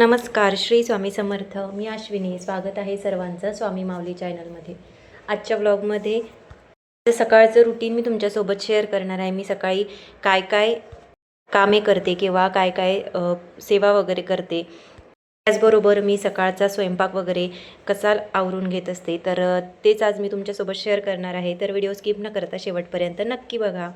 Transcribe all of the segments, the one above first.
नमस्कार श्री स्वामी समर्थ. मी अश्विनी. स्वागत आहे सर्वांचं स्वामी माऊली चॅनलमध्ये. आजच्या ब्लॉगमध्ये सकाळचं रुटीन मी तुमच्यासोबत शेअर करणार आहे. मी सकाळी काय काय कामे करते किंवा काय काय सेवा वगैरे करते त्याचबरोबर मी सकाळचा स्वयंपाक वगैरे कसा आवरून घेत असते तर तेच आज मी तुमच्यासोबत शेअर करणार आहे. तर व्हिडिओ स्किप न करता शेवटपर्यंत नक्की बघा.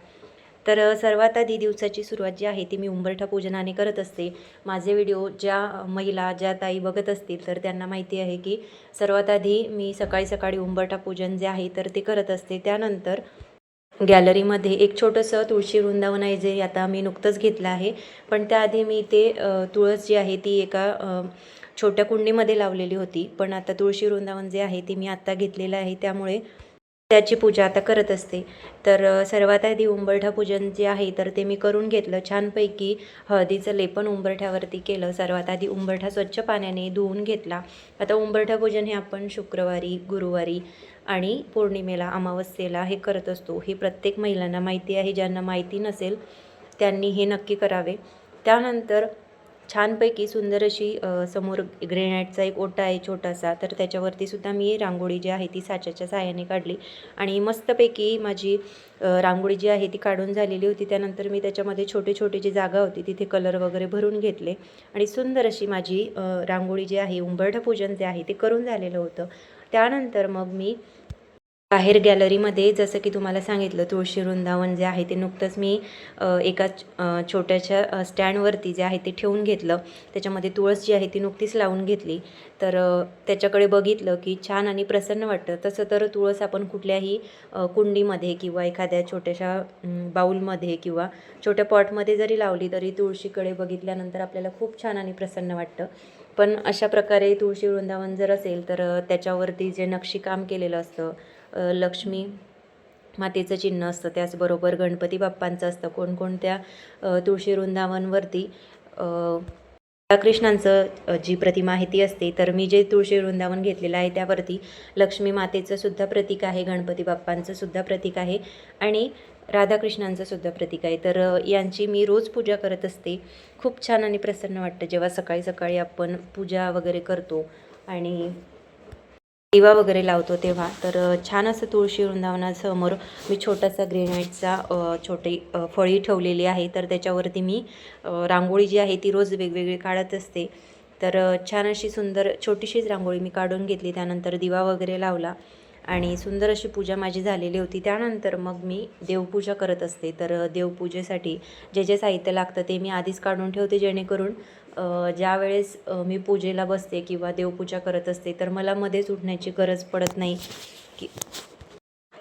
तर सर्वात आधी दिवसाची सुरुवात जी आहे ती मी उंबरठा पूजनाने करत असते. माझे व्हिडिओ ज्या महिला ज्या ताई बघत असतील तर त्यांना माहिती आहे की सर्वात आधी मी सकाळी सकाळी उंबरठा पूजन जे आहे तर ते करत असते. त्यानंतर गॅलरीमध्ये एक छोटंसं तुळशी वृंदावन आहे जे आता मी नुकतंच घेतलं आहे पण त्याआधी मी ते तुळस जी आहे ती एका छोट्या कुंडीमध्ये लावलेली होती. पण आता तुळशी वृंदावन जे आहे ते मी आत्ता घेतलेलं आहे. त्यामुळे त्याची पूजा आता करत असते. तर सर्वात आधी उंबरठा पूजन जे आहे तर ते मी करून घेतलं. छानपैकी हळदीचं लेपन उंबरठ्यावरती केलं. सर्वात आधी उंबरठा स्वच्छ पाण्याने धुवून घेतला. आता उंबरठा पूजन हे आपण शुक्रवारी गुरुवारी आणि पौर्णिमेला अमावस्येला हे करत असतो. हे प्रत्येक महिलांना माहिती आहे. ज्यांना माहिती नसेल त्यांनी हे नक्की करावे. त्यानंतर छानपैकी सुंदर अशी समोर ग्रेनाईटचा एक ओटा आहे छोटासा तर त्याच्यावरती सुद्धा मी रांगोळी जी आहे ती साच्याच्या सहाय्याने काढली. आणि मस्तपैकी माझी रांगोळी जी आहे ती काढून झालेली होती. त्यानंतर मी त्याच्यामध्ये छोटे छोटे जी जागा होती तिथे कलर वगैरे भरून घेतले. आणि सुंदर अशी माझी रांगोळी जी आहे उंबरठ पूजन जे आहे ते करून झालेलं होतं. त्यानंतर मग मी बाहेर गॅलरीमध्ये जसं की तुम्हाला सांगितलं तुळशी वृंदावन जे आहे ते नुकतंच मी एका छोट्याशा स्टँडवरती जे आहे ते ठेवून घेतलं. त्याच्यामध्ये तुळस जी आहे ती नुकतीच लावून घेतली. तर त्याच्याकडे बघितलं की छान आणि प्रसन्न वाटतं. तसं तर तुळस आपण कुठल्याही कुंडीमध्ये किंवा एखाद्या छोट्याशा बाऊलमध्ये किंवा छोट्या पॉटमध्ये जरी लावली तरी तुळशीकडे बघितल्यानंतर आपल्याला खूप छान आणि प्रसन्न वाटतं. पण अशा प्रकारे तुळशी वृंदावन जर असेल तर त्याच्यावरती जे नक्षीकाम केलेलं असतं लक्ष्मी मातेचं चिन्ह असतं. त्याचबरोबर गणपती बाप्पांचं असतं. कोणकोणत्या तुळशी वृंदावनवरती राधाकृष्णांचं जी प्रतिमा आहे ती असते. तर मी जे तुळशी वृंदावन घेतलेलं आहे त्यावरती लक्ष्मी मातेचं सुद्धा प्रतीक आहे. गणपती बाप्पांचं सुद्धा प्रतीक आहे. आणि राधाकृष्णांचं सुद्धा प्रतीक आहे. तर यांची मी रोज पूजा करत असते. खूप छान आणि प्रसन्न वाटतं. जेव्हा सकाळी सकाळी आपण पूजा वगैरे करतो आणि दिवा वगैरे लावतो तेव्हा. तर छान असं तुळशी वृंदावनासमोर मी छोटासा ग्रेनाईटचा छोटी फळी ठेवलेली आहे. तर त्याच्यावरती मी रांगोळी जी आहे ती रोज वेगवेगळी काढत असते. तर छान अशी सुंदर छोटीशीच रांगोळी मी काढून घेतली. त्यानंतर दिवा वगैरे लावला आणि सुंदर अशी पूजा माझी झालेली होती. त्यानंतर मग मी देवपूजा करत असते. तर देवपूजेसाठी जे जे साहित्य लागतं ते मी आधीच काढून ठेवते जेणेकरून ज्या ज्यावेळेस मी पूजेला बसते किंवा देवपूजा करत असते तर मला मध्येच उठण्याची गरज पडत नाही. की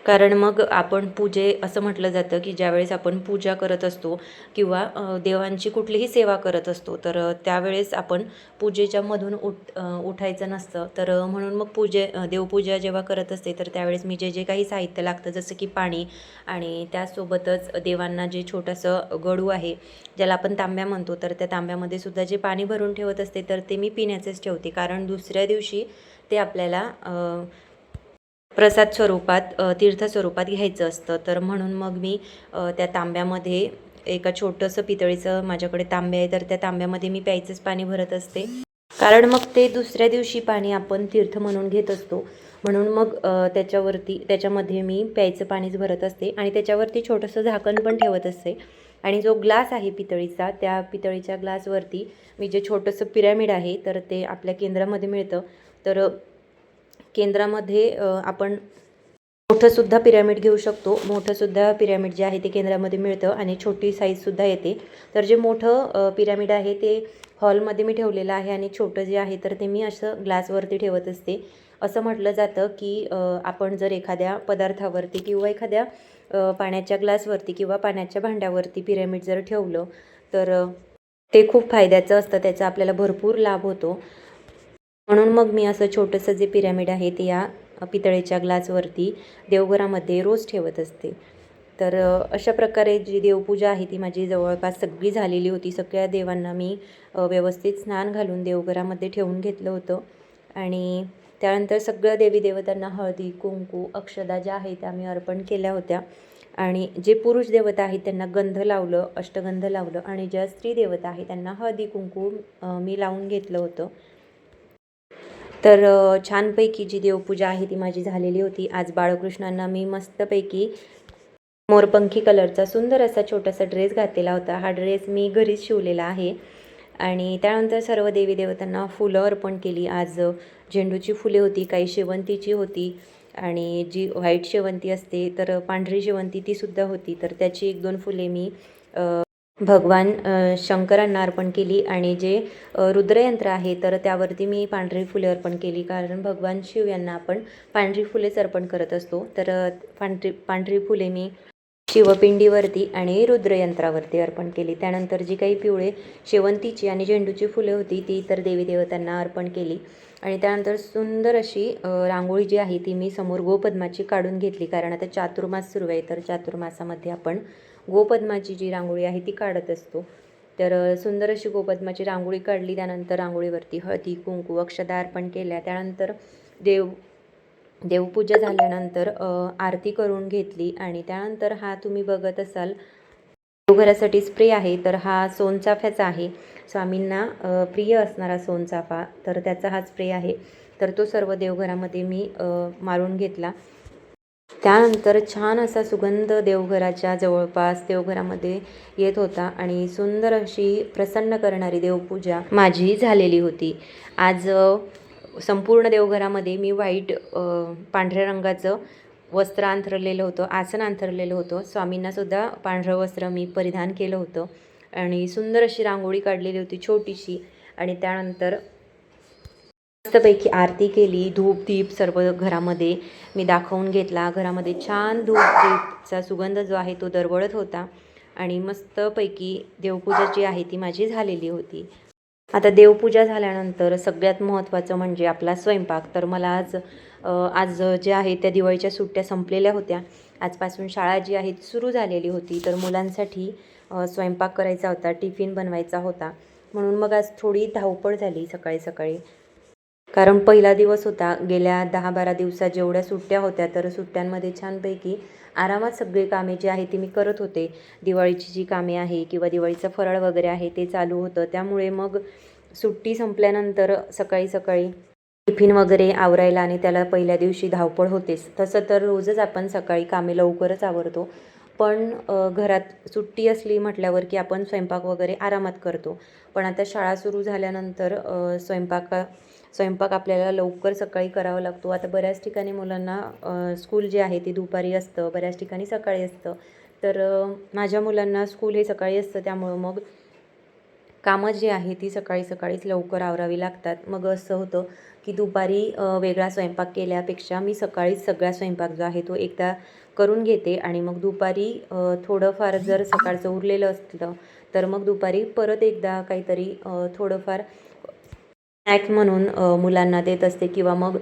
कारण मग आपण पूजे असं म्हटलं जातं की ज्यावेळेस आपण पूजा करत असतो किंवा देवांची कुठलीही सेवा करत असतो तर त्यावेळेस आपण पूजेच्या मधून उठ उठायचं नसतं. तर म्हणून मग पूजे देवपूजा जेव्हा करत असते तर त्यावेळेस मी जे जे काही साहित्य लागतं जसं की पाणी आणि त्यासोबतच देवांना जे छोटंसं गडू आहे ज्याला आपण तांब्या म्हणतो तर त्या तांब्यामध्ये सुद्धा जे पाणी भरून ठेवत असते तर ते मी पिण्याचेच ठेवते. कारण दुसऱ्या दिवशी ते आपल्याला प्रसाद स्वरूपात तीर्थ स्वरूपात घ्यायचं असतं. तर म्हणून मग मी त्या तांब्यामध्ये एका छोटंसं पितळीचं माझ्याकडे तांबे आहे तर त्या तांब्यामध्ये मी प्यायचंच पाणी भरत असते. कारण मग ते दुसऱ्या दिवशी पाणी आपण तीर्थ म्हणून घेत असतो. म्हणून मग त्याच्यावरती त्याच्यामध्ये मी प्यायचं पाणीच भरत असते आणि त्याच्यावरती छोटंसं झाकण पण ठेवत असते. आणि जो ग्लास आहे पितळीचा त्या पितळीच्या ग्लासवरती मी जे छोटंसं पिरॅमिड आहे तर ते आपल्या केंद्रामध्ये मिळतं. तर केंद्रामध्ये आपण मोठंसुद्धा पिरॅमिड घेऊ शकतो. मोठंसुद्धा पिरॅमिड जे आहे ते केंद्रामध्ये मिळतं आणि छोटी साईजसुद्धा येते. तर जे मोठं पिरॅमिड आहे ते हॉलमध्ये मी ठेवलेलं आहे आणि छोटं जे आहे तर ते मी असं ग्लासवरती ठेवत असते. असं म्हटलं जातं की आपण जर एखाद्या पदार्थावरती किंवा एखाद्या पाण्याच्या ग्लासवरती किंवा पाण्याच्या भांड्यावरती पिरॅमिड जर ठेवलं तर ते खूप फायद्याचं असतं. त्याचा आपल्याला भरपूर लाभ होतो. म्हणून मग मी असं छोटंसं जे पिरॅमिड आहे ते या पितळेच्या ग्लासवरती देवघरामध्ये रोज ठेवत असते. तर अशा प्रकारे जी देवपूजा आहे ती माझी जवळपास सगळी झालेली होती. सगळ्या देवांना मी व्यवस्थित स्नान घालून देवघरामध्ये ठेवून घेतलं होतं. आणि त्यानंतर सगळ्या देवी देवतांना हळदी कुंकू अक्षदा ज्या आहेत त्या मी अर्पण केल्या होत्या. आणि जे पुरुष देवता आहेत त्यांना गंध लावलं अष्टगंध लावलं आणि ज्या स्त्री देवता आहे त्यांना हळदी कुंकू मी लावून घेतलं होतं. तर छानपैकी जी देवपूजा आहे ती माझी झालेली होती. आज बाळकृष्णांना मी मस्तपैकी मोरपंखी कलरचा सुंदर असा छोटासा ड्रेस घातलेला होता. हा ड्रेस मी घरीच शिवलेला आहे. आणि त्यानंतर सर्व देवी देवतांना फुलं अर्पण केली. आज झेंडूची फुले होती काही शेवंतीची होती आणि जी व्हाईट शेवंती असते तर पांढरी शेवंती तीसुद्धा होती. तर त्याची एक दोन फुले मी भगवान शंकरांना अर्पण केली आणि जे रुद्रयंत्र आहे तर त्यावरती मी पांढरी फुले अर्पण केली. कारण भगवान शिव यांना आपण पांढरी फुलेच अर्पण करत असतो. तर पांढरी पांढरी फुले मी शिवपिंडीवरती आणि रुद्रयंत्रावरती अर्पण केली. त्यानंतर जी काही पिवळे शेवंतीची आणि झेंडूची फुले होती ती इतर देवी देवतांना अर्पण केली. आणि त्यानंतर सुंदर अशी रांगोळी जी आहे ती मी समोर गोपद्माची काढून घेतली. कारण आता चातुर्मास सुरू आहे तर चातुर्मासामध्ये आपण गोपद्माची जी रांगोळी आहे ती काढत असतो. तर सुंदर अशी गोपद्माची रांगोळी काढली त्यानंतर रांगोळीवरती हळदी कुंकू अक्षदा अर्पण केल्या. त्यानंतर देव देवपूजा झाल्यानंतर आरती करून घेतली आणि त्यानंतर हा तुम्ही बघत असाल देवघरासाठी स्प्रे आहे तर हा सोनचाफ्याचा आहे. स्वामींना प्रिय असणारा सोनचाफा तर त्याचा हा स्प्रे आहे. तर तो सर्व देवघरामध्ये मी मारून घेतला. त्यानंतर छान असा सुगंध देवघराच्या जवळपास देवघरामध्ये येत होता आणि सुंदर अशी प्रसन्न करणारी देवपूजा माझी झालेली होती. आज संपूर्ण देवघरामध्ये मी व्हाईट पांढऱ्या रंगाचं वस्त्र अंथरलेलं होतं आसन अंथरलेलं होतं. स्वामींनासुद्धा पांढरं वस्त्र मी परिधान केलं होतं आणि सुंदर अशी रांगोळी काढलेली होती छोटीशी आणि त्यानंतर मस्तपैकी आरती केली धूप दीप सर्व घरामध्ये मी दाखवून घेतला. घरामध्ये छान धूप दीपचा सुगंध जो आहे तो दरवळत होता आणि मस्तपैकी देवपूजा जी आहे ती माझी झालेली होती. आता देवपूजा झाल्यानंतर सगळ्यात महत्त्वाचं म्हणजे आपला स्वयंपाक. तर मला आज आज जे आहे त्या दिवाळीच्या सुट्ट्या संपलेल्या होत्या. आजपासून शाळा जी आहे ती सुरू झालेली होती. तर मुलांसाठी स्वयंपाक करायचा होता टिफिन बनवायचा होता. म्हणून मग आज थोडी धावपळ झाली सकाळी सकाळी. कारण पहिला दिवस होता गेल्या दहा बारा दिवसात जेवढ्या सुट्ट्या होत्या तर सुट्ट्यांमध्ये छानपैकी आरामात सगळी कामे जी आहे ती मी करत होते. दिवाळीची जी कामे आहे किंवा दिवाळीचं फराळ वगैरे आहे ते चालू होतं. त्यामुळे मग सुट्टी संपल्यानंतर सकाळी सकाळी टिफिन वगैरे आवरायला आणि त्याला पहिल्या दिवशी धावपळ होतेच. तसं तर रोजच आपण सकाळी कामे लवकरच आवरतो. पण घरात सुट्टी असली म्हटल्यावर की आपण स्वयंपाक वगैरे आरामात करतो. पण आता शाळा सुरू झाल्यानंतर स्वयंपाक स्वयंपाक आपल्याला लवकर सकाळी करावा लागतो. आता बऱ्याच ठिकाणी मुलांना स्कूल जे आहे ते दुपारी असतं बऱ्याच ठिकाणी सकाळी असतं. तर माझ्या मुलांना स्कूल हे सकाळी असतं त्यामुळं मग कामं जी आहे ती सकाळी सकाळीच लवकर आवरावी लागतात. मग असं होतं की दुपारी वेगळा स्वयंपाक केल्यापेक्षा मी सकाळीच सगळा स्वयंपाक जो आहे तो एकदा करून घेते आणि मग दुपारी थोडंफार जर सकाळचं उरलेलं असलं तर मग दुपारी परत एकदा काहीतरी थोडंफार स्नॅक्स म्हणून मुलांना देत असते किंवा मग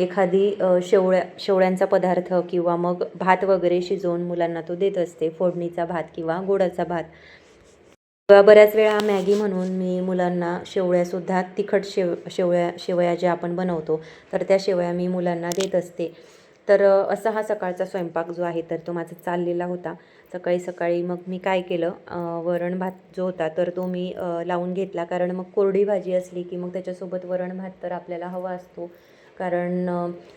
एखादी शेवळ्या शेवळ्यांचा पदार्थ किंवा मग भात वगैरे शिजवून मुलांना तो देत असते. फोडणीचा भात किंवा गोडाचा भात. किंवा बऱ्याच वेळा मॅगी म्हणून मी मुलांना शेवळ्यासुद्धा तिखट शेव शेवळ्या शेवया ज्या आपण बनवतो तर त्या शेवया मी मुलांना देत असते. तर असा हा सकाळचा स्वयंपाक जो आहे तर तो माझा चाललेला होता. सकाळी सकाळी मग मी काय केलं वरण भात जो होता तर तो मी लावून घेतला. कारण मग कोरडी भाजी असली की मग त्याच्यासोबत वरण भात तर आपल्याला हवा असतो. कारण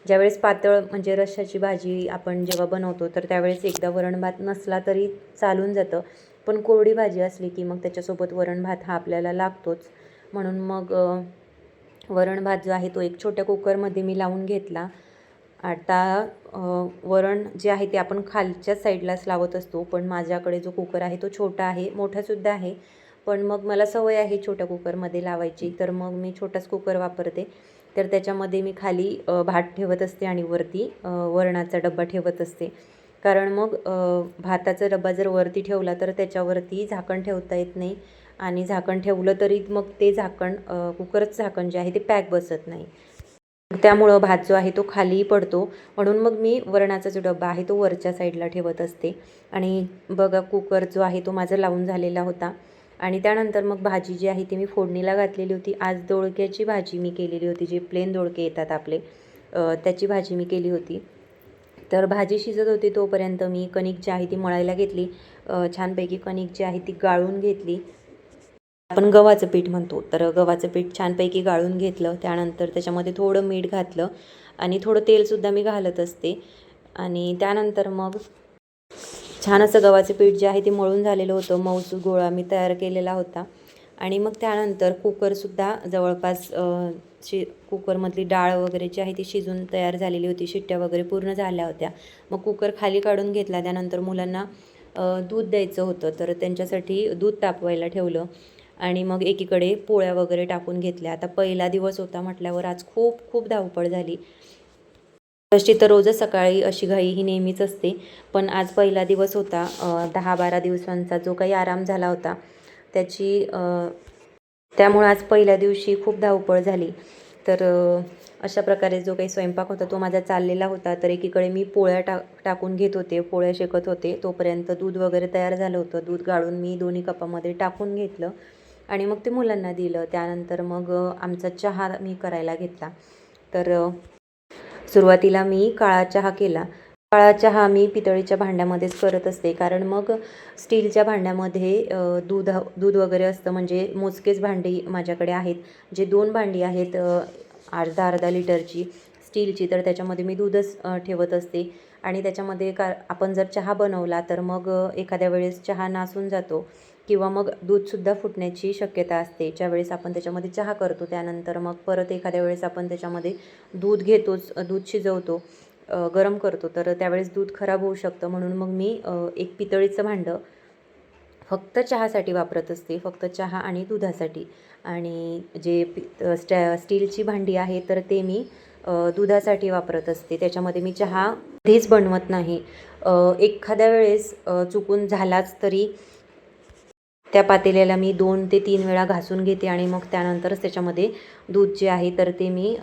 ज्यावेळेस पातळ म्हणजे रश्शाची भाजी आपण जेव्हा बनवतो तर त्यावेळेस एकदा वरण भात नसला तरी चालून जातं. पण कोरडी भाजी असली की मग त्याच्यासोबत वरण भात हा आपल्याला लागतोच. म्हणून मग वरण भात जो आहे तो एक छोट्या कुकरमध्ये मी लावून घेतला. आता वरण जे आहे ते आपण खालच्या साईडलाच लावत असतो पण माझ्याकडे जो कुकर आहे तो छोटा आहे मोठासुद्धा आहे. पण मग मला सवय आहे छोट्या कुकरमध्ये लावायची तर मग मी छोटाच कुकर वापरते. तर त्याच्यामध्ये मी खाली भात ठेवत असते आणि वरती वरणाचा डब्बा ठेवत असते. कारण मग भाताचा डब्बा जर वरती ठेवला तर त्याच्यावरती झाकण ठेवता येत नाही. आणि झाकण ठेवलं तरी मग ते झाकण कुकरचं झाकण जे आहे ते पॅक बसत नाही. त्यामुळं भात जो आहे तो खाली पडतो. म्हणून मग मी वरणाचा जो डब्बा आहे तो वरच्या साईडला ठेवत असते. आणि बघा कुकर जो आहे तो माझा लावून झालेला होता. आणि त्यानंतर मग भाजी जी आहे ती मी फोडणीला घातलेली होती. आज दोळक्याची भाजी मी केलेली होती जी प्लेन दोळके येतात आपले त्याची भाजी मी केली होती. तर भाजी शिजत होती तोपर्यंत मी कणिक जी आहे ती मळायला घेतली. छानपैकी कणिक जी आहे ती गाळून घेतली. आपण गव्हाचं पीठ म्हणतो तर गव्हाचं पीठ छानपैकी गाळून घेतलं त्यानंतर त्याच्यामध्ये थोडं मीठ घातलं आणि थोडं तेलसुद्धा मी घालत असते. आणि त्यानंतर मग छान असं गव्हाचं पीठ जे आहे ते मळून झालेलं होतं. मऊसूद गोळा मी तयार केलेला होता. आणि मग त्यानंतर कुकरसुद्धा जवळपास शि कुकरमधली डाळ वगैरे जी आहे ती शिजून तयार झालेली होती. शिट्ट्या वगैरे पूर्ण झाल्या होत्या. मग कुकर खाली काढून घेतला. त्यानंतर मुलांना दूध द्यायचं होतं. तर त्यांच्यासाठी दूध तापवायला ठेवलं. आणि मग एकीकडे पोळ्या वगैरे टाकून घेतल्या. आता पहिला दिवस होता म्हटल्यावर आज खूप खूप धावपळ झाली. तशी तर रोजच सकाळी अशी घाई ही नेहमीच असते. पण आज पहिला दिवस होता. दहा बारा दिवसांचा जो काही आराम झाला होता त्याची त्यामुळं आज पहिल्या दिवशी खूप धावपळ झाली. तर अशा प्रकारे जो काही स्वयंपाक होता तो माझा चाललेला होता. तर एकीकडे मी पोळ्या टा टाकून घेत होते पोळ्या शेकत होते. तोपर्यंत दूध वगैरे तयार झालं होतं. दूध गाळून मी दोन्ही कपामध्ये टाकून घेतलं. आणि मग ते मुलांना दिलं. त्यानंतर मग आमचा चहा मी करायला घेतला. तर सुरुवातीला मी काळा चहा केला. काळा चहा मी पितळीच्या भांड्यामध्येच करत असते. कारण मग स्टीलच्या भांड्यामध्ये दूध दूध वगैरे असतं. म्हणजे मोजकेच भांडी माझ्याकडे आहेत. जे दोन भांडी आहेत अर्धा अर्धा लिटरची स्टीलची तर त्याच्यामध्ये मी दूधच ठेवत असते. आणि त्याच्यामध्ये का आपण जर चहा बनवला तर मग एखाद्या वेळेस चहा नासून जातो. किंवा मग दूधसुद्धा फुटण्याची शक्यता असते. ज्यावेळेस आपण त्याच्यामध्ये चहा करतो त्यानंतर मग परत एखाद्या वेळेस आपण त्याच्यामध्ये दूध घेतोच दूध शिजवतो गरम करतो तर त्यावेळेस दूध खराब होऊ शकतं. म्हणून मग मी एक पितळीचं भांडं फक्त चहासाठी वापरत असते. फक्त चहा आणि दुधासाठी. आणि जे पि स्टॅ स्टीलची भांडी आहे तर ते मी दुधासाठी वापरत असते. त्याच्यामध्ये मी चहा कधीच बनवत नाही. एखाद्या वेळेस चुकून झालाच तरी त्या पातेल्याला मी दोन ते तीन वेळा घासून घेते आणि मग त्यानंतरच त्याच्यामध्ये दूध जे आहे तर ते मी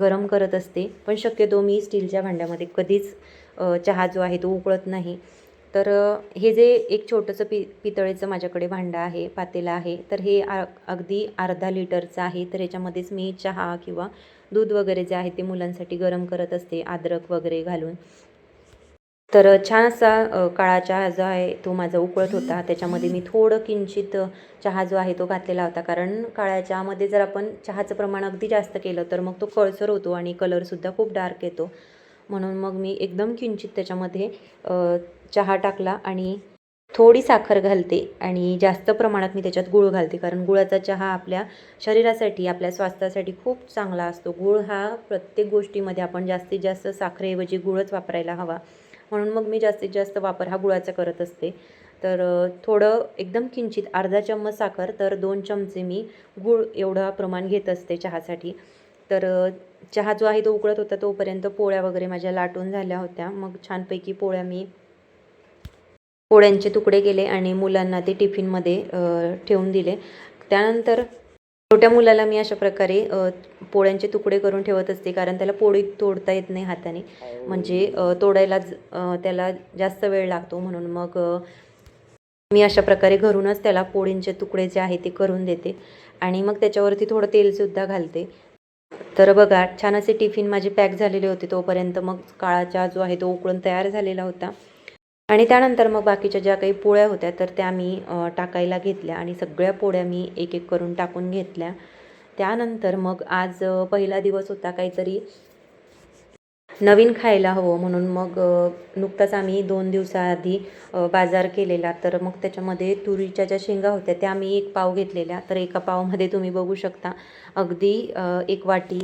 गरम करत असते. पण शक्यतो मी स्टीलच्या भांड्यामध्ये कधीच चहा जो आहे तो उकळत नाही. तर हे जे एक छोटंसं पि पितळेचं माझ्याकडे भांडं आहे पातेलं आहे तर हे आ अगदी अर्धा लिटरचं आहे. तर याच्यामध्येच मी चहा किंवा दूध वगैरे जे आहे ते मुलांसाठी गरम करत असते अद्रक वगैरे घालून. तर छान असा काळा चहा जो आहे तो माझा उकळत होता. त्याच्यामध्ये मी थोडं किंचित चहा जो आहे तो घातलेला होता. कारण काळ्या चहामध्ये जर आपण चहाचं प्रमाण अगदी जास्त केलं तर मग तो कळसर होतो आणि कलरसुद्धा खूप डार्क येतो. म्हणून मग मी एकदम किंचित त्याच्यामध्ये चहा टाकला आणि थोडी साखर घालते आणि जास्त प्रमाणात मी त्याच्यात गूळ घालते. कारण गुळाचा चहा आपल्या शरीरासाठी आपल्या स्वास्थ्यासाठी खूप चांगला असतो. गुळ हा प्रत्येक गोष्टीमध्ये आपण जास्तीत जास्त साखरेऐवजी गुळच वापरायला हवा. म्हणून मग मी जास्तीत जास्त वापर हा गुळाचा करत असते. तर थोडं एकदम किंचित अर्धा चम्मच साखर तर दोन चमचे मी गूळ एवढं प्रमाण घेत असते चहासाठी. तर चहा जो आहे तो उकळत होता तोपर्यंत पोळ्या वगैरे माझ्या लाटून झाल्या होत्या. मग छानपैकी पोळ्या मी पोळ्यांचे तुकडे केले आणि मुलांना ते टिफिनमध्ये ठेवून दिले. त्यानंतर छोट्या मुलाला मी अशा प्रकारे पोळ्यांचे तुकडे करून ठेवत असते कारण त्याला पोळी तोडता येत नाही हाताने. म्हणजे तोडायला त्याला जास्त वेळ लागतो म्हणून मग मी अशा प्रकारे घरूनच त्याला पोळींचे तुकडे जे आहे ते करून देते. आणि मग त्याच्यावरती थोडं तेलसुद्धा घालते. तर बघा छान असे टिफिन माझे पॅक झालेले होते तोपर्यंत. मग काळाचा जो आहे तो उकळून तयार झालेला होता. आणि त्यानंतर मग बाकीच्या ज्या काही पोळ्या होत्या तर त्या मी टाकायला घेतल्या आणि सगळ्या पोळ्या मी एक एक करून टाकून घेतल्या. त्यानंतर मग आज पहिला दिवस होता काहीतरी नवीन खायला हवं म्हणून मग नुकताच आम्ही दोन दिवसाआधी बाजार केलेला. तर मग त्याच्यामध्ये तुरीच्या ज्या शेंगा होत्या त्या मी एक पाव घेतलेल्या. तर एका पावमध्ये तुम्ही बघू शकता अगदी एक वाटी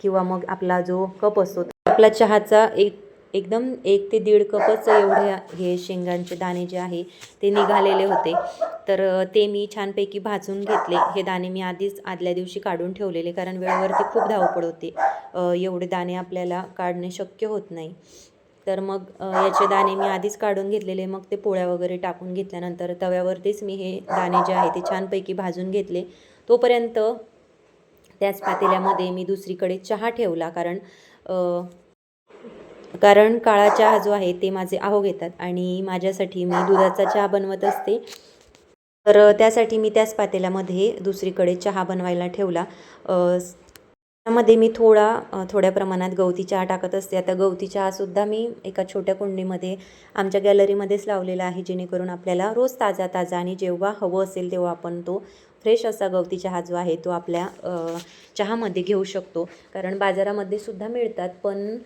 किंवा मग आपला जो कप असतो आपला चहाचा एक एकदम एक ते दीड कपच एवढे हे शेंगांचे दाणे जे आहे ते निघालेले होते. तर ते मी छानपैकी भाजून घेतले. हे दाणे मी आधीच आदल्या दिवशी काढून ठेवलेले कारण वेळेवरती खूप धावपळ होते. एवढे दाणे आपल्याला काढणे शक्य होत नाही. तर मग याचे दाणे मी आधीच काढून घेतलेले. मग ते पोळ्या वगैरे टाकून घेतल्यानंतर तव्यावरतीच मी हे दाणे जे आहे ते छानपैकी भाजून घेतले. तोपर्यंत त्याच पातेल्यामध्ये मी दुसरीकडे चहा ठेवला. कारण कारण काळा चहा जो आहे ते माझे आहो घेतात आणि माझ्यासाठी मी दुधाचा चहा बनवत असते. तर त्यासाठी मी त्याच पातेल्यामध्ये दुसरीकडे चहा बनवायला ठेवला. त्यामध्ये मी थोडा थोड्या प्रमाणात गवती चहा टाकत असते. आता गवती चहासुद्धा मी एका छोट्या कुंडीमध्ये आमच्या गॅलरीमध्येच लावलेला आहे जेणेकरून आपल्याला रोज ताजा ताजा आणि जेव्हा हवं असेल तेव्हा आपण तो फ्रेश असा गवती चहा जो आहे तो आपल्या चहामध्ये घेऊ शकतो. कारण बाजारामध्ये सुद्धा मिळतात पण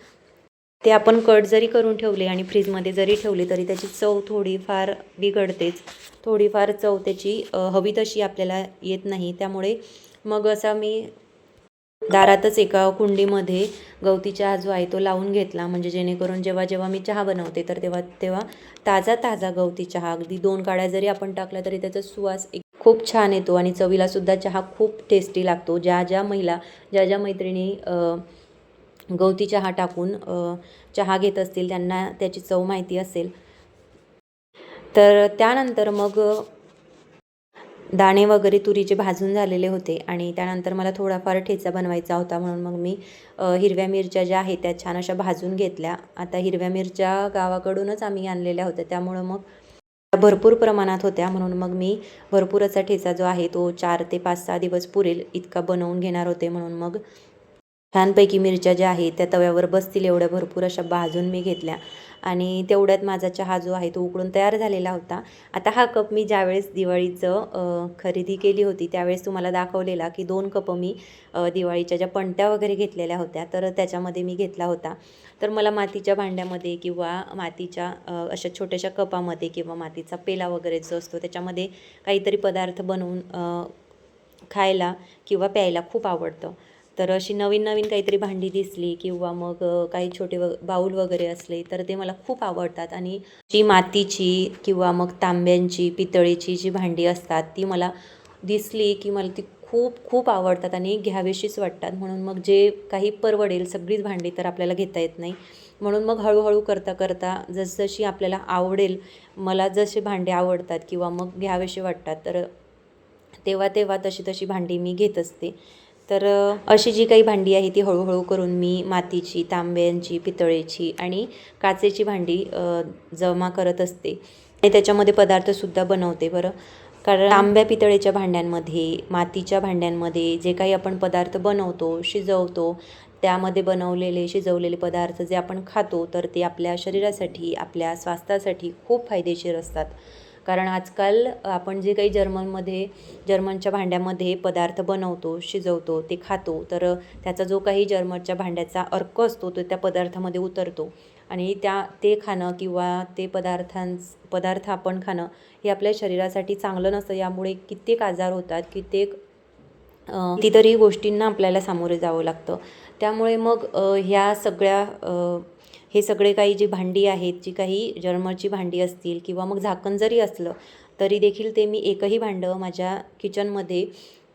ते आपण कट जरी करून ठेवले आणि फ्रीजमध्ये जरी ठेवले तरी त्याची चव थोडीफार बिघडतेच. थोडीफार चव त्याची हवी तशी आपल्याला येत नाही. त्यामुळे मग असा मी दारातच एका कुंडीमध्ये गवती चहा जो आहे तो लावून घेतला. म्हणजे जेणेकरून जेव्हा जेव्हा मी चहा बनवते तर तेव्हा तेव्हा ताजा ताजा गवती चहा अगदी दोन काड्या जरी आपण टाकल्या तरी त्याचा सुवास एक खूप छान येतो आणि चवीलासुद्धा चहा खूप टेस्टी लागतो. ज्या ज्या महिला ज्या ज्या मैत्रिणी गवती चहा टाकून चहा घेत असतील त्यांना त्याची चव माहिती असेल. तर त्यानंतर मग दाणे वगैरे तुरीचे भाजून झालेले होते आणि त्यानंतर मला थोडाफार ठेचा बनवायचा होता म्हणून मग मी हिरव्या मिरच्या ज्या आहेत त्या छान अशा भाजून घेतल्या. आता हिरव्या मिरच्या गावाकडूनच आम्ही आणलेल्या होत्या. त्यामुळं मग भरपूर प्रमाणात होत्या म्हणून मग मी भरपूर असा ठेचा जो आहे तो चार ते पाच सहा दिवस पुरेल इतका बनवून घेणार होते म्हणून मग छानपैकी मिरच्या ज्या आहेत त्या तव्यावर बसतील एवढ्या भरपूर अशा भाजून मी घेतल्या. आणि तेवढ्यात माझा चहा जो आहे तो उकळून तयार झालेला होता. आता हा कप मी ज्यावेळेस दिवाळीचं खरेदी केली होती त्यावेळेस तुम्हाला दाखवलेला की दोन कप मी दिवाळीच्या ज्या पणत्या वगैरे घेतलेल्या होत्या तर त्याच्यामध्ये मी घेतला होता. तर मला मातीच्या भांड्यामध्ये किंवा मातीच्या अशा छोट्याशा कपामध्ये किंवा मातीचा पेला वगैरे जो असतो त्याच्यामध्ये काहीतरी पदार्थ बनवून खायला किंवा प्यायला खूप आवडतं. तर अशी नवीन नवीन काहीतरी भांडी दिसली किंवा मग काही छोटे व बाऊल वगैरे असले तर ते मला खूप आवडतात. आणि जी मातीची किंवा मग तांब्यांची पितळीची जी भांडी असतात ती मला दिसली की मला ती खूप खूप आवडतात आणि घ्यावीशीच वाटतात. म्हणून मग जे काही परवडेल सगळीच भांडी तर आपल्याला घेता येत नाही. म्हणून मग हळूहळू करता करता जसजशी आपल्याला आवडेल मला जसे भांडे आवडतात किंवा मग घ्यावेसे वाटतात तर तेव्हा तेव्हा तशी तशी भांडी मी घेत असते. तर अशी जी काही भांडी आहे ती हळूहळू करून मी मातीची तांब्यांची पितळेची आणि काचेची भांडी जमा करत असते. आणि त्याच्यामध्ये पदार्थसुद्धा बनवते बरं. कारण तांब्या पितळेच्या भांड्यांमध्ये मातीच्या भांड्यांमध्ये जे काही आपण पदार्थ बनवतो शिजवतो त्यामध्ये बनवलेले शिजवलेले पदार्थ जे आपण खातो तर ते आपल्या शरीरासाठी आपल्या स्वास्थ्यासाठी खूप फायदेशीर असतात. कारण आजकाल आपण जे काही जर्मनमध्ये जर्मनच्या भांड्यामध्ये पदार्थ बनवतो शिजवतो ते खातो तर त्याचा जो काही जर्मनच्या भांड्याचा अर्क असतो तो त्या पदार्थामध्ये उतरतो. आणि त्या ते खाणं किंवा ते पदार्थांस पदार्थ आपण खाणं हे आपल्या शरीरासाठी चांगलं नसतं. यामुळे कित्येक आजार होतात कित्येक कितीतरी गोष्टींना आपल्याला सामोरे जावं लागतं. त्यामुळे मग ह्या सगळ्या हे सगळे काही जी भांडी आहेत जी काही जर्मरची भांडी असतील किंवा मग झाकण जरी असलं तरी देखील ते मी एकही भांडं माझ्या किचनमध्ये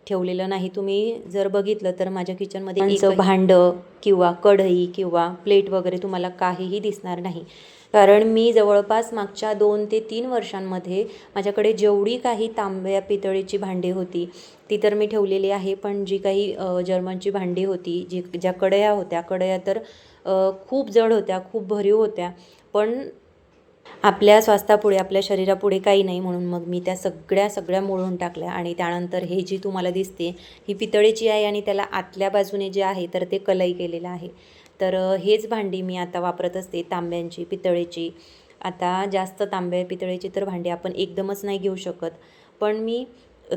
ठेवलेलं नाही. तुम्ही जर बघितलं तर माझ्या किचनमध्ये एक भांडं किंवा कढई किंवा प्लेट वगैरे तुम्हाला काहीही दिसणार नाही. कारण मी जवळपास मागच्या दोन ते तीन वर्षांमध्ये माझ्याकडे जेवढी काही तांब्या पितळेची भांडी होती ती तर मी ठेवलेली आहे. पण जी काही जर्मनची भांडी होती जी ज्या कडया होत्या कडया तर खूप जड होत्या खूप भरीव होत्या. पण आपल्या स्वास्थापुढे आपल्या शरीरापुढे काही नाही म्हणून मग मी त्या सगळ्या सगळ्या मोडून टाकल्या. आणि त्यानंतर हे जी तुम्हाला दिसते ही पितळेची आहे आणि त्याला आतल्या बाजूने जे आहे तर ते कलई केलेलं आहे. तर हेच भांडी मी आता वापरत असते तांब्यांची पितळेची. आता जास्त तांब्या पितळेची तर भांडी आपण एकदमच नाही घेऊ शकत. पण मी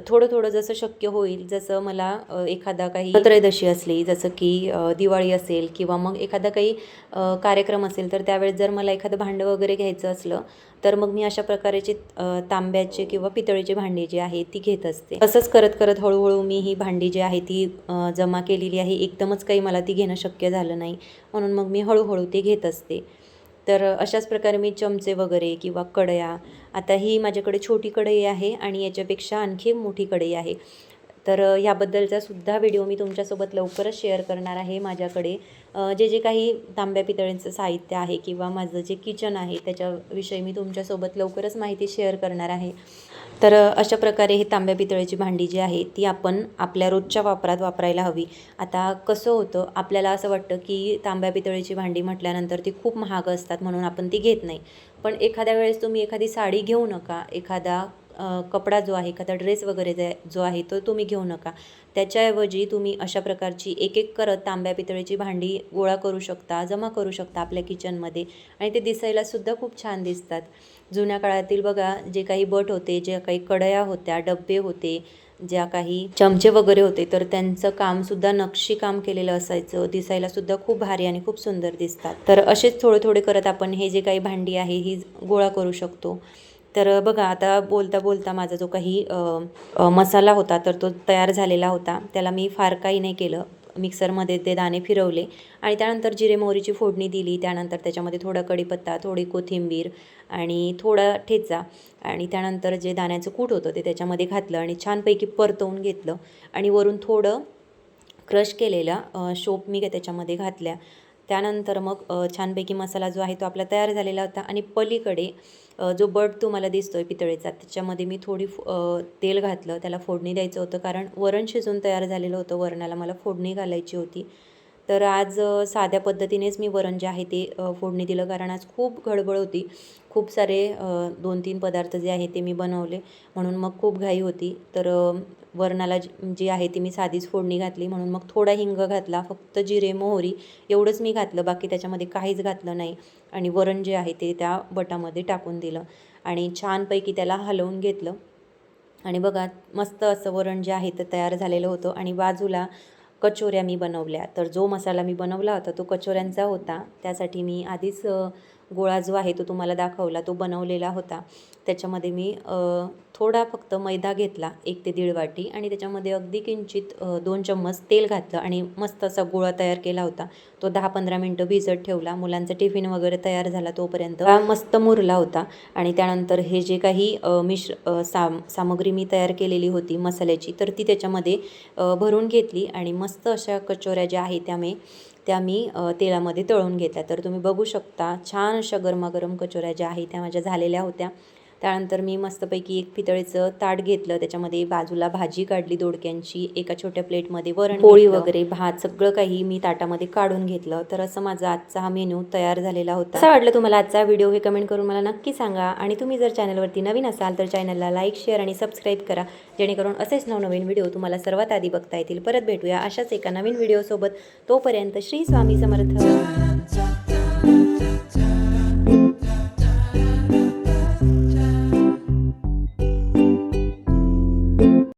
थोडं थोडं जसं शक्य होईल जसं मला एखादा काही त्रयोदशी असली जसं की दिवाळी असेल किंवा मग एखादा काही कार्यक्रम असेल तर त्यावेळेस जर मला एखादं भांडं वगैरे घ्यायचं असलं तर मग मी अशा प्रकारचे तांब्याचे किंवा पितळीचे भांडी जी आहे ती घेत असते. असंच करत करत हळूहळू मी ही भांडी जी आहे ती जमा केलेली आहे. एकदमच काही मला ती घेणं शक्य झालं नाही. म्हणून मग मी हळूहळू ते घेत असते. तर अशाच प्रकारे मी चमचे वगैरे किंवा कढया आता ही माझ्याकडे छोटी कढई आहे आणि याच्यापेक्षा आणखी मोठी कढई आहे. तर ह्याबद्दलचासुद्धा ह्याबद्दलचा सुद्धा व्हिडिओ मी तुमच्यासोबत लवकरच शेअर करणार आहे माझ्याकडे. जे जे काही तांब्या पितळेंचं साहित्य आहे किंवा माझं जे किचन आहे त्याच्याविषयी मी तुमच्यासोबत लवकरच माहिती शेअर करणार आहे. तर अशा प्रकारे हे तांब्या पितळेची भांडी जी आहे ती आपण आपल्या रोजच्या वापरात वापरायला हवी. आता कसं होतं आपल्याला असं वाटतं की तांब्या पितळेची भांडी म्हटल्यानंतर ती खूप महाग असतात म्हणून आपण ती घेत नाही. पण एखाद्या वेळेस तुम्ही एखादी साडी घेऊ नका एखादा कपडा जो आहे एखादा ड्रेस वगैरे जे जो आहे तो तुम्ही घेऊ नका. त्याच्याऐवजी तुम्ही अशा प्रकारची एक एक करत तांब्या पितळेची भांडी गोळा करू शकता जमा करू शकता आपल्या किचनमध्ये आणि ते दिसायलासुद्धा खूप छान दिसतात. जुन्या काळातील बघा जे काही बट होते जे काही कढया होत्या डब्बे होते ज्या काही चमचे वगैरे होते तर त्यांचं कामसुद्धा नक्षी काम केलेलं असायचं. दिसायलासुद्धा खूप भारी आणि खूप सुंदर दिसतात. तर असेच थोडे थोडे करत आपण हे जे काही भांडी आहे ही गोळा करू शकतो. तर बघा आता बोलता बोलता माझा जो काही मसाला होता तर तो तयार झालेला होता. त्याला मी फार काही नाही केलं. मिक्सरमध्ये ते दाणे फिरवले आणि त्यानंतर जिरे मोहरीची फोडणी दिली. त्यानंतर त्याच्यामध्ये थोडा कढीपत्ता थोडी कोथिंबीर आणि थोडा ठेचा आणि त्यानंतर जे दाण्याचं कूट होतं ते त्याच्यामध्ये घातलं आणि छानपैकी परतवून घेतलं आणि वरून थोडं क्रश केलेला शोप मी त्याच्यामध्ये घातल्या. त्यानंतर मग छानपैकी मसाला जो आहे तो आपला तयार झालेला होता आणि पलीकडे जो बट तुम्हाला आहे पितळेचा त्याच्यामध्ये मी थोडी तेल घातलं त्याला फोडणी द्यायचं होतं कारण वरण शिजून तयार झालेलं होतं वरणाला मला फोडणी घालायची होती. तर आज साध्या पद्धतीनेच मी वरण जे आहे ते फोडणी दिलं कारण आज खूप गडबड होती. खूप सारे दोन तीन पदार्थ जे आहे ते मी बनवले म्हणून मग खूप घाई होती. तर वरणाला जी आहे ती मी साधीच फोडणी घातली. म्हणून मग थोडा हिंग घातला फक्त जिरे मोहरी एवढंच मी घातलं. बाकी त्याच्यामध्ये काहीच घातलं नाही. आणि वरण जे आहे ते त्या बटामध्ये टाकून दिलं. आणि छानपैकी त्याला हलवून घेतलं. आणि बघा मस्त असं वरण जे आहे ते तयार झालेलं होतं. आणि बाजूला कचोऱ्या मी बनवल्या. तर जो मसाला मी बनवला होता तो कचोऱ्यांचा होता. त्यासाठी मी आधीच गोळा जो आहे तो तुम्हाला दाखवला तो बनवलेला होता. त्याच्यामध्ये मी थोडा फक्त मैदा घेतला एक ते दीड वाटी. आणि त्याच्यामध्ये अगदी किंचित दोन चम्मच तेल घातलं आणि मस्त असा गोळा तयार केला होता. तो दहा पंधरा मिनटं भिजत ठेवला. मुलांचा टिफिन वगैरे तयार झाला तोपर्यंत. मस्त मुरला होता. आणि त्यानंतर हे जे काही मिश्र साम सामग्री मी तयार केलेली होती मसाल्याची तर ती त्याच्यामध्ये भरून घेतली. आणि मस्त अशा कचोऱ्या ज्या आहेत त्या मी त्या मी तेलामध्ये तळून घेतल्या. तर तुम्ही बघू शकता छान अशा गरमागरम कचोऱ्या ज्या आहेत त्या माझ्या झालेल्या होत्या. त्यानंतर मी मस्तपैकी एक पितळेचं ताट घेतलं. त्याच्यामध्ये बाजूला भाजी काढली दोडक्यांची एका छोट्या प्लेटमध्ये वरण पोळी वगैरे भात सगळं काही मी ताटामध्ये काढून घेतलं. तर असं माझा आजचा हा मेनू तयार झालेला होता. असं वाटलं तुम्हाला आजचा व्हिडिओ हे कमेंट करून मला नक्की सांगा. आणि तुम्ही जर चॅनलवरती नवीन असाल तर चॅनलला लाईक शेअर आणि सबस्क्राईब करा. जेणेकरून असेच नवनवीन व्हिडिओ तुम्हाला सर्वात आधी बघता येतील. परत भेटूया अशाच एका नवीन व्हिडिओसोबत. तोपर्यंत श्री स्वामी समर्थ.